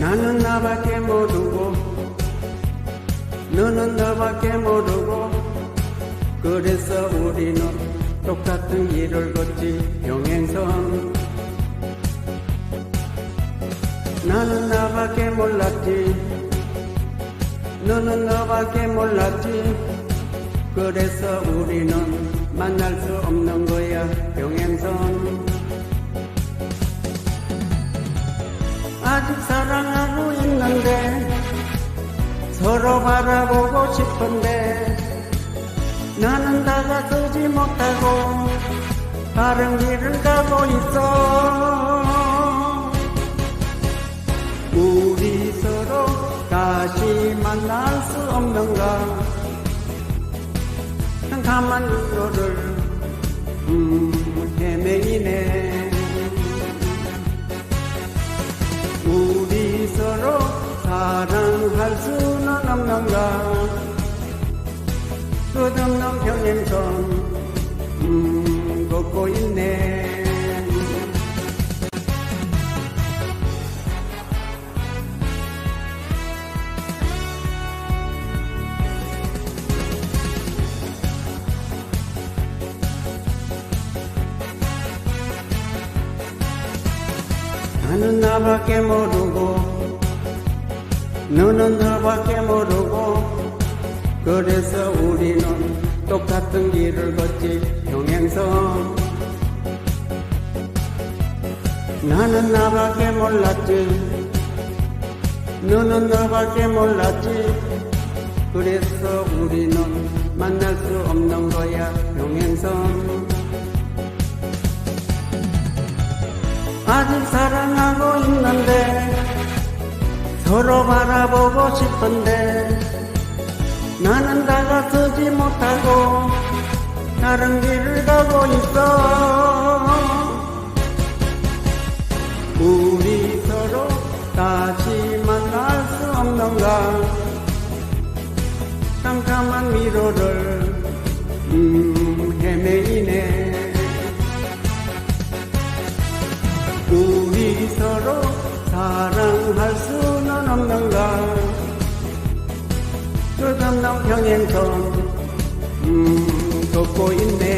나는 나밖에 모르고 너는 너밖에 모르고 그래서 우리는 똑같은 길을 걷지 평행선. 나는 나밖에 몰랐지 너는 너밖에 몰랐지 그래서 우리는 만날 수 없는 거야 평행 서로 바라보고 싶은데 나는 다가서지 못하고 다른 길을 가고 있어. 우리 서로 다시 만날 수 없는가? 캄캄한路를 음, 헤매이네. 우리 서로 사랑할 수 평행선 음, 걷고 있네. 나는 나밖에 모르고 너는 너밖에 모르고 그래서 우리는 똑같은 길을 걷지 평행선. 나는 나밖에 몰랐지. 너는 너밖에 몰랐지. 그래서 우리는 만날 수 없는 거야 평행선. 아직 사랑하고 있는데 서로 바라보고 싶은데 나는 다가서지 못하고 다른 길을 가고 있어. 우리 서로 다시 만날 수 없는가? 깜깜한 미로를 음, 헤매이네. 우리 서로 사랑할 수는 없는가 끝없는 평행선 음, 걷고 있네